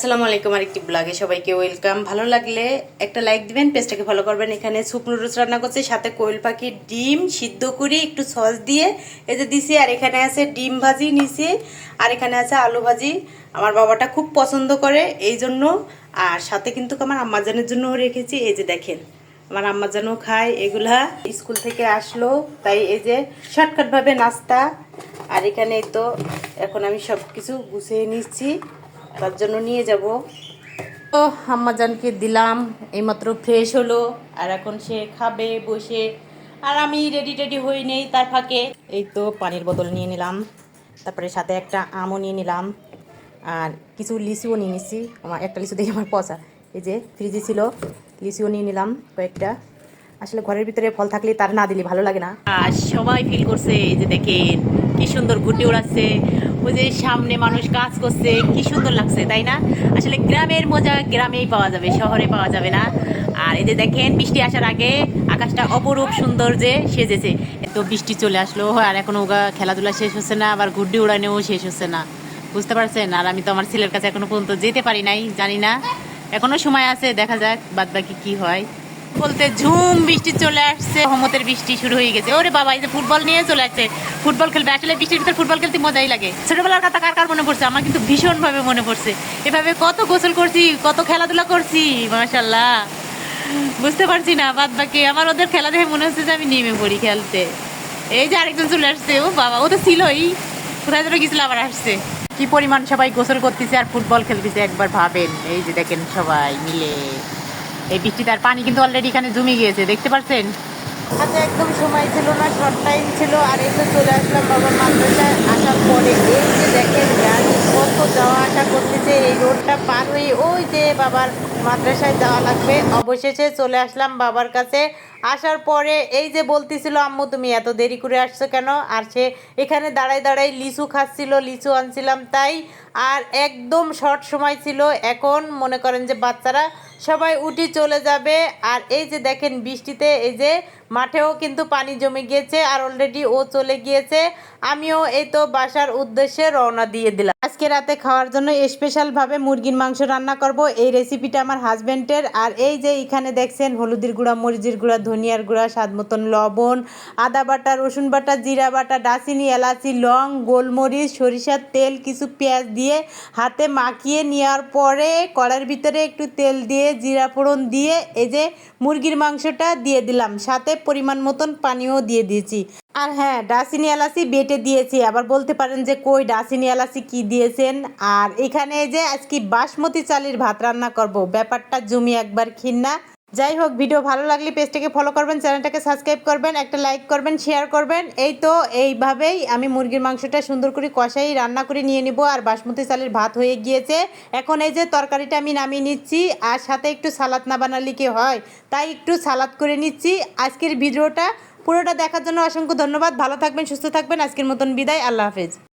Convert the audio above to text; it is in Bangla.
আসসালামু আলাইকুম, আরেকটি ব্লগে সবাইকে ওয়েলকাম। ভালো লাগলে একটা লাইক দিবেন, পেজটাকে ফলো করবেন। এখানে শুকনো নুডলস রান্না করছি, সাথে কোয়েল পাখির ডিম, সিদ্ধ করি একটু সস দিয়ে এই যে দিছি, আর এখানে আছে ডিম ভাজি নিছি, আর এখানে আছে আলু ভাজি। আমার বাবাটা খুব পছন্দ করে এই জন্য, আর সাথে কিন্তু আমার আম্মাজানের জন্যও রেখেছি। এই যে দেখেন, আমার আম্মাজানও খায় এগুলা। স্কুল থেকে আসলো, তাই এই যে শর্টকাটভাবে নাস্তা। আর এখানে তো এখন আমি সব কিছু গুছিয়ে নিচ্ছি। তার জন্য নিয়ে যাব। ও আম্মাজানকে দিলাম, এইমাত্র ফ্রেশ হলো, আর এখন সে খাবে, বসে, আর আমি রেডি টেডি হয়ে নেই তার ফাঁকে। এই তো পানির বোতল নিয়ে নিলাম, তারপরে সাথে একটা আমও নিয়ে নিলাম, আর কিছু লিচুও নিয়ে নিচ্ছি আমার একটা লিচু দেখে আমার পচা। এই যে ফ্রিজে ছিল, লিচুও নিয়ে নিলাম কয়েকটা। আসলে ঘরের ভিতরে ফল থাকলে তার না দিলে ভালো লাগে না। আর সবাই ফিল করছে, এই যে দেখেন, কি সুন্দর গুটি উড়াচ্ছে ওই যে সামনে মানুষ কাজ করছে, কি সুন্দর লাগছে, তাই না? আসলে গ্রামের মজা গ্রামেই পাওয়া যাবে, শহরে পাওয়া যাবে না। আর এই যে দেখেন, বৃষ্টি আসার আগে আকাশটা অপরূপ সুন্দর যে সেজেছে। তো বৃষ্টি চলে আসলো আর এখন ওগা খেলাধুলা শেষ হচ্ছে না, আবার গুড্ডি উড়ানেও শেষ হচ্ছে না। বুঝতে পারছেন? আর আমি তো আমার ছেলের কাছে এখনও পর্যন্ত যেতে পারি নাই, জানি না। এখনও সময় আছে, দেখা যাক বাদ বাকি কি হয়। বলতে ঝুম বৃষ্টি চলে আসছে, রহমতের বৃষ্টি শুরু হয়ে গেছে। ওরে বাবা, এই যে ফুটবল নিয়ে চলে আসছে। ফুটবল খেলবে, আসলে বৃষ্টির ভিতরে ফুটবল খেলতে মজাই লাগে। ছোটবেলার কথা কার কার মনে পড়ছে? আমার কিন্তু ভীষণ ভাবে মনে পড়ছে। এভাবে কত গোসল করছি, কত খেলাধুলা করছি মাশাল্লাহ বুঝতে পারছি না বাদ বাকি আমার ওদের খেলা দেখে মনে হচ্ছে যে আমি নেমে পড়ি খেলতে। এই যে আরেকজন চলে আসছে, ও বাবা, ও তো ছিলই। কোথায় যেন গেছিল, আবার আসছে। কি পরিমাণ সবাই গোসল করতেছে আর ফুটবল খেলতেছে, একবার ভাবেন। এই যে দেখেন সবাই মিলে। এই বৃষ্টিতে আর পানি কিন্তু অলরেডি এখানে জমে গিয়েছে, দেখতে পাচ্ছেন হাতে একদম সময় ছিল না শর্ট টাইম ছিল, আর এই তো চলে আসলাম বাবার মাদ্রাসায়, আসার পরে এই যে দেখেন গাড়ি কত যাওয়া আসা করতেছে এই হয়ে ওই যে বাবার মাদ্রাসায় যাওয়া লাগবে। অবশেষে চলে আসলাম বাবার কাছে। আসার পরে এই যে বলতেছিল, আম্মু, তুমি এত দেরি করে আসছো কেন? আর সে এখানে দাঁড়ায় দাঁড়ায় লিচু খাচ্ছিল, লিচু আনছিলাম তাই। আর একদম শর্ট সময় ছিল। এখন মনে করেন যে বাচ্চারা সবাই উঠি চলে যাবে। আর এই যে দেখেন বৃষ্টিতে, এই যে মাঠেও কিন্তু পানি জমে গিয়েছে। আর অলরেডি ও চলে গিয়েছে। আমিও এই তো বাসার উদ্দেশ্যে রওনা দিয়ে দিলাম। আজকে রাতে খাওয়ার জন্য স্পেশালভাবে মুরগির মাংস রান্না করব। এই রেসিপিটা আমার হাজব্যান্ডের আর এই যে এখানে দেখছেন, হলুদের গুঁড়া, মরিচের গুঁড়া, ধনিয়ার গুঁড়া, স্বাদ মতন লবণ, আদা বাটা, রসুন বাটা, জিরা বাটা ডাচিনি এলাচি, লং, গোলমরিচ, সরিষার তেল, কিছু পেঁয়াজ দিয়ে হাতে মাখিয়ে নেওয়ার পরে কড়ার ভিতরে একটু তেল দিয়ে জিরা ফোড়ন দিয়ে এই যে মুরগির মাংসটা দিয়ে দিলাম। সাথে পরিমাণ মতন পানিও দিয়ে দিয়েছি। আর হ্যাঁ ডাসিনি এলাচি বেটে দিয়েছি। আবার বলতে পারেন যে কই ডাসিনি এলাচি কি দিয়েছেন? আর এখানে যে আজকে বাসমতি চালের ভাত রান্না করব, ব্যাপারটা জমি একবার খিন্না যাই হোক, ভিডিও ভালো লাগলে পেজটাকে ফলো করবেন, চ্যানেলটাকে সাবস্ক্রাইব করবেন, একটা লাইক করবেন শেয়ার করবেন। এই তো, এইভাবেই আমি মুরগির মাংসটা সুন্দর করে কষাই রান্না করে নিয়ে নিব, আর বাসমতি চালের ভাত হয়ে গিয়েছে। এখন এই যে তরকারিটা আমি নামিয়ে নিচ্ছি, আর সাথে একটু সালাদ না বানালে কি হয়? তাই একটু সালাদ করে নিচ্ছি। আজকের ভিডিওটা পুরোটা দেখার জন্য অসংখ্য ধন্যবাদ। ভালো থাকবেন সুস্থ থাকবেন। আজকের মতন বিদায়। আল্লাহ হাফেজ।